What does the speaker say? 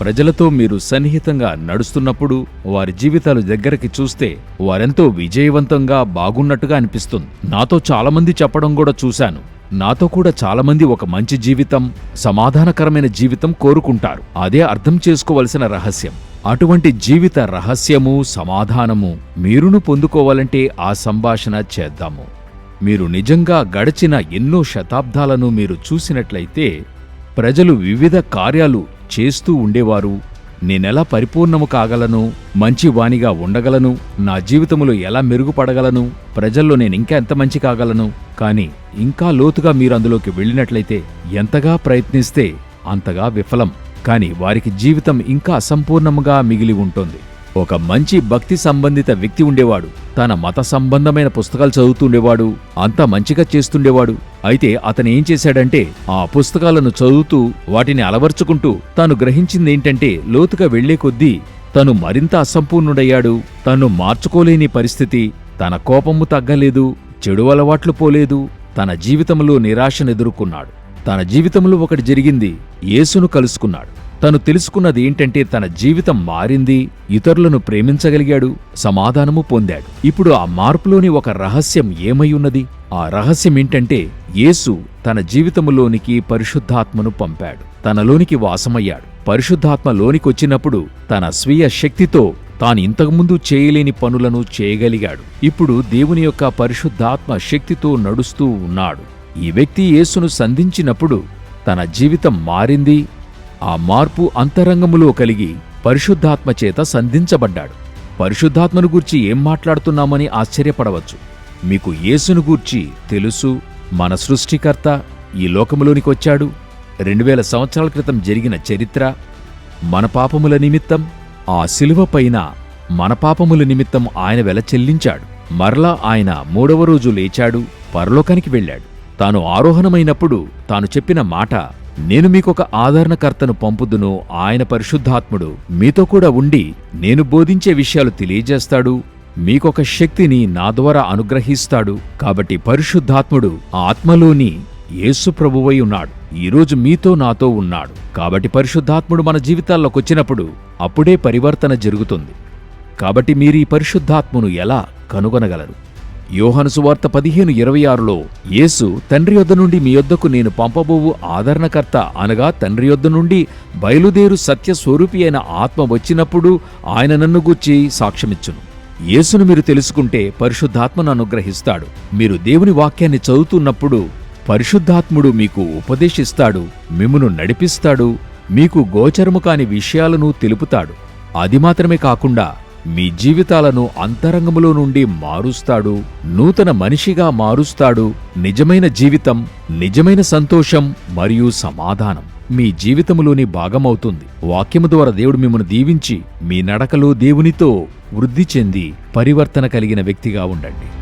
ప్రజలతో మీరు సన్నిహితంగా నడుస్తున్నప్పుడు వారి జీవితాలు దగ్గరికి చూస్తే వారెంతో విజయవంతంగా బాగున్నట్టుగా అనిపిస్తుంది. నాతో చాలామంది చెప్పడం కూడా చూశాను. నాతో కూడా చాలామంది ఒక మంచి జీవితం సమాధానకరమైన జీవితం కోరుకుంటారు. అదే అర్థం చేసుకోవలసిన రహస్యం. అటువంటి జీవిత రహస్యము సమాధానము మీరును పొందుకోవాలంటే ఆ సంభాషణ చేద్దాము. మీరు నిజంగా గడిచిన ఎన్నో శతాబ్దాలను మీరు చూసినట్లయితే ప్రజలు వివిధ కార్యాలు చేస్తూ ఉండేవారు. నేనెలా పరిపూర్ణము కాగలను మంచి వాణిగా ఉండగలను నా జీవితములో ఎలా మెరుగుపడగలను ప్రజల్లో నేను ఇంకా ఎంత మంచి కాగలను కానీ ఇంకా లోతుగా మీరు అందులోకి వెళ్ళినట్లయితే ఎంతగా ప్రయత్నిస్తే అంతగా విఫలం. కానీ వారికి జీవితం ఇంకా అసంపూర్ణముగా మిగిలి ఉంటుంది. ఒక మంచి భక్తి సంబంధిత వ్యక్తి ఉండేవాడు. తన మత సంబంధమైన పుస్తకాలు చదువుతుండేవాడు అంతా మంచిగా చేస్తుండేవాడు. అయితే అతనేం చేశాడంటే ఆ పుస్తకాలను చదువుతూ వాటిని అలవర్చుకుంటూ తాను గ్రహించిందేంటంటే లోతుగా వెళ్ళే కొద్దీ తను మరింత అసంపూర్ణుడయ్యాడు. తను మార్చుకోలేని పరిస్థితి తన కోపము తగ్గలేదు చెడు అలవాట్లు పోలేదు తన జీవితంలో నిరాశను ఎదుర్కొన్నాడు. తన జీవితంలో ఒకటి జరిగింది యేసును కలుసుకున్నాడు. తను తెలుసుకున్నది ఏంటంటే తన జీవితం మారింది ఇతరులను ప్రేమించగలిగాడు సమాధానము పొందాడు. ఇప్పుడు ఆ మార్పులోని ఒక రహస్యం ఏమై ఉన్నది ఆ రహస్యం ఏంటంటే యేసు తన జీవితములోనికి పరిశుద్ధాత్మను పంపాడు. తనలోనికి వాసమయ్యాడు. పరిశుద్ధాత్మ లోనికొచ్చినప్పుడు తన స్వీయ శక్తితో తాను ఇంతకుముందు చేయలేని పనులను చేయగలిగాడు. ఇప్పుడు దేవుని యొక్క పరిశుద్ధాత్మ శక్తితో నడుస్తూ ఉన్నాడు. ఈ వ్యక్తి యేసును సంధించినప్పుడు తన జీవితం మారింది ఆ మార్పు అంతరంగములో కలిగి పరిశుద్ధాత్మ చేత సంధించబడ్డాడు. పరిశుద్ధాత్మను గూర్చి ఏం మాట్లాడుతున్నామని ఆశ్చర్యపడవచ్చు. మీకు యేసును గూర్చి తెలుసు మన సృష్టికర్త ఈ లోకములోనికి వచ్చాడు. రెండు వేల సంవత్సరాల క్రితం జరిగిన చరిత్ర మన పాపముల నిమిత్తం ఆ శిలువ పైన మన పాపముల నిమిత్తం ఆయన వెల చెల్లించాడు. మరలా ఆయన మూడవ రోజు లేచాడు పరలోకానికి వెళ్ళాడు. తాను ఆరోహణమైనప్పుడు తాను చెప్పిన మాట నేను మీకొక ఆదరణకర్తను పంపుదును ఆయన పరిశుద్ధాత్ముడు. మీతో కూడా ఉండి నేను బోధించే విషయాలు తెలియజేస్తాడు. మీకొక శక్తిని నా ద్వారా అనుగ్రహిస్తాడు. కాబట్టి పరిశుద్ధాత్ముడు ఆ ఆత్మలోని యేసు ప్రభువై ఉన్నాడు. ఈరోజు మీతో నాతో ఉన్నాడు. కాబట్టి పరిశుద్ధాత్ముడు మన జీవితాల్లోకి వచ్చినప్పుడు అప్పుడే పరివర్తన జరుగుతుంది. కాబట్టి మీరు ఈ పరిశుద్ధాత్మను ఎలా కనుగొనగలరు? యోహనుసువార్త పదిహేను ఇరవై ఆరులో యేసు తండ్రి యొద్ద నుండి మీ యొద్దకు నేను పంపబోవు ఆదరణకర్త అనగా తండ్రి యొద్ద నుండి బయలుదేరు సత్య స్వరూపి అయిన ఆత్మ వచ్చినప్పుడు ఆయన నన్ను గూర్చి సాక్ష్యమిచ్చును. యేసును మీరు తెలుసుకుంటే పరిశుద్ధాత్మను అనుగ్రహిస్తాడు. మీరు దేవుని వాక్యాన్ని చదువుతున్నప్పుడు పరిశుద్ధాత్ముడు మీకు ఉపదేశిస్తాడు మిమ్మును నడిపిస్తాడు మీకు గోచరము కాని విషయాలను తెలుపుతాడు. అది మాత్రమే కాకుండా మీ జీవితాలను అంతరంగములో నుండి మారుస్తాడు నూతన మనిషిగా మారుస్తాడు. నిజమైన జీవితం నిజమైన సంతోషం మరియు సమాధానం మీ జీవితములోని భాగమవుతుంది. వాక్యము ద్వారా దేవుడు మిమ్మల్ని దీవించి మీ నడకలో దేవునితో వృద్ధి చెంది పరివర్తన కలిగిన వ్యక్తిగా ఉండండి.